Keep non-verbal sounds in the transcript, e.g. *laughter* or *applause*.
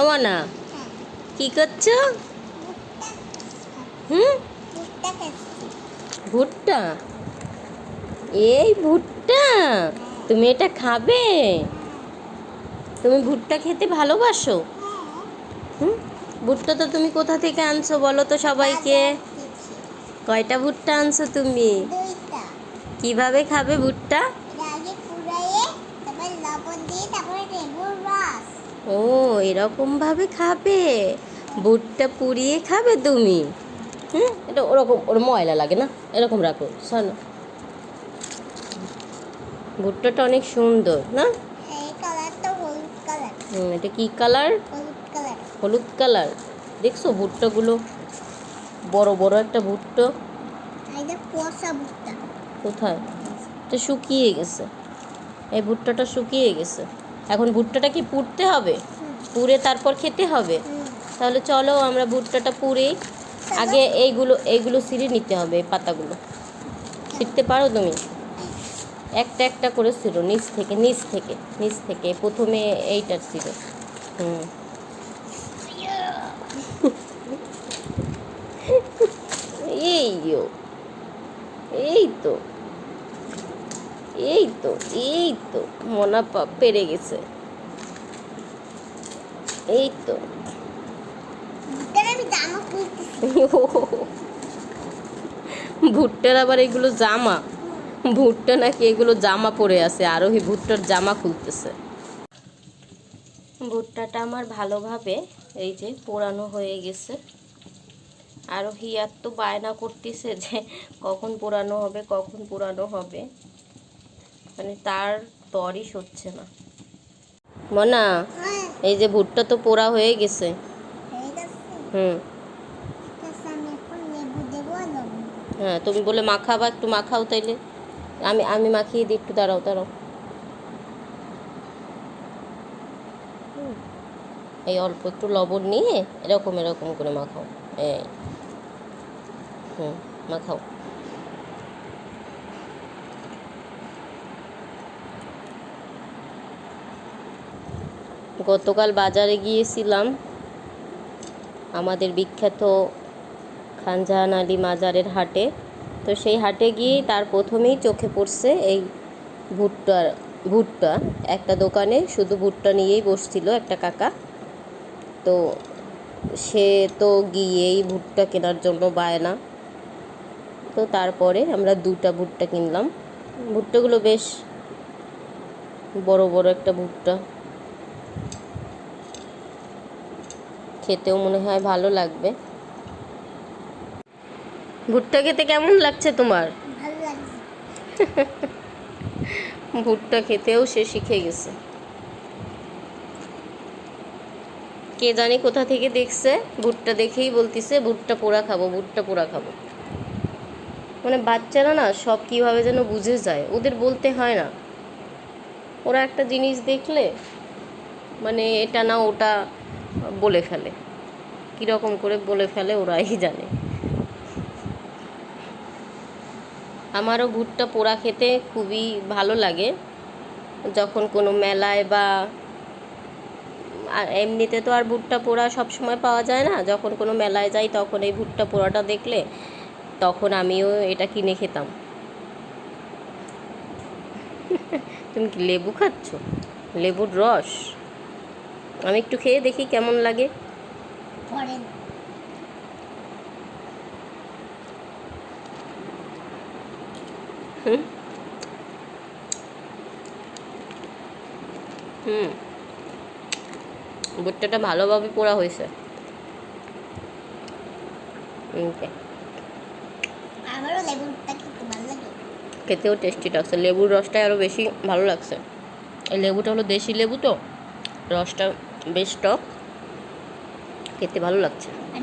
ও না কি করছ? হুম? ভুট্টা? এই ভুট্টা তুমি এটা খাবে? তুমি ভুট্টা খেতে ভালোবাসো? হুম? ভুট্টা তো তুমি কোথা থেকে আনছো বলো তো সবাইকে? কয়টা ভুট্টা আনছো তুমি? কীভাবে খাবে ভুট্টা এটা আগে কুড়াইয়ে তারপর লবণ দিয়ে তারপরে লেবুর রস ও এরকম ভাবে খাবে? ভুট্টা পুড়িয়ে খাবে তুমি? হুম? এটা ওরকম ওর ময়লা লাগে না? এরকম রাখো শোনো। ভুট্টাটা অনেক সুন্দর না? এই কালারটা হলুদ কালার। হুম, এটা কি কালার? হলুদ কালার। হলুদ কালার। দেখছ ভুট্টাগুলো বড় বড় একটা ভুট্টা কোথায়? এটা শুকিয়ে গেছে। এই ভুট্টাটা শুকিয়ে গেছে। এখন ভুট্টাটা কি পুড়তে হবে? পুড়ে তারপর খেতে হবে? তাহলে চলো আমরা ভুট্টাটা পুড়ে আগে এইগুলো এইগুলো ছিঁড়ে নিতে হবে এই পাতাগুলো। ছিঁড়তে পারো তুমি? একটা একটা করে ছিঁড়ো, নিচ থেকে নিচ থেকে নিচ থেকে, প্রথমে এইটার ছিঁড়ো। হুম। *laughs* এই তো। এই তো এই তো মনা পেরে গেছে এই তো *laughs* ভুট্টার আবার এগুলো জামা। ভুট্টা নাকি এগুলো জামা পরে আছে আরোহী ভুট্টার জামা খুলতেছে। ভুট্টাটা আমার ভালোভাবে এই যে পোড়ানো হয়ে গেছে। আরোহী তো বায়না করতেছে যে কখন পোড়ানো হবে কখন পোড়ানো হবে। মানে তার তরই সচ্ছে না। মনা, এই যে ভুট্টা তো পোড়া হয়ে গেছে। হুম। হ্যাঁ তুমি বলে মাখাবা, একটু মাখাও তাইলে। আমি আমি মাখিয়ে দিই, একটু দাঁড়াও দাঁড়াও। এই অল্প একটু লবণ নিয়ে এরকম এরকম করে মাখাও। এই। হুম, মাখাও। গতকাল বাজারে গিয়েছিলাম। আমাদের বিখ্যাত খানজাহান আলী মাজারের হাটে। তো সেই হাটে গিয়েই তার প্রথমেই চোখে পড়ছে এই ভুট্টার ভুট্টা। একটা দোকানে শুধু ভুট্টা নিয়েই বসছিল একটা কাকা। তো সে তো গিয়েই ভুট্টা কেনার জন্য বায়না তো তারপরে আমরা দুটা ভুট্টা কিনলাম। ভুট্টাগুলো বেশ বড় বড় একটা ভুট্টা। খেতেও মনে হয় ভালো লাগবে। ভুট্টা খেতে কেমন লাগছে তোমার? *laughs* ভুট্টা খেতেও সে শিখে গেছে। কে জানি কোথা থেকে দেখছে ভুট্টা দেখেই বলতিছে ভুট্টা পোড়া খাব ভুট্টা পোড়া খাব। মানে বাচ্চারা না সব কীভাবে যেন বুঝে যায় ওদের বলতে হয় না। ওরা একটা জিনিস দেখলে মানে এটা না ওটা বলে ফেলে। কীরকম করে বলে ফেলে ওরাই জানে। আমারও ভুট্টা পোড়া খেতে খুবই ভালো লাগে। যখন কোনো মেলায় বা আর এমনিতে তো আর ভুট্টা পোড়া সব সময় পাওয়া যায় না। যখন কোনো মেলায় যাই তখন এই ভুট্টা পোড়াটা দেখলে তখন আমিও এটা কিনে খেতাম। তুমি কি লেবু খাচ্ছ? লেবুর রস? আমি একটু খেয়ে দেখি কেমন লাগে। হুম। হুম। ভুট্টাটা ভালোভাবে পোড়া হয়েছে। ওকে। আমারও লেবুটা খেতে ভালো লাগে। খেতেও টেস্টি লাগছে। লেবুর রসটা আরও বেশি ভালো লাগছে। এই লেবুটা হলো দেশি লেবু তো? রসটা বেশ টক। খেতে ভালো লাগছে। আর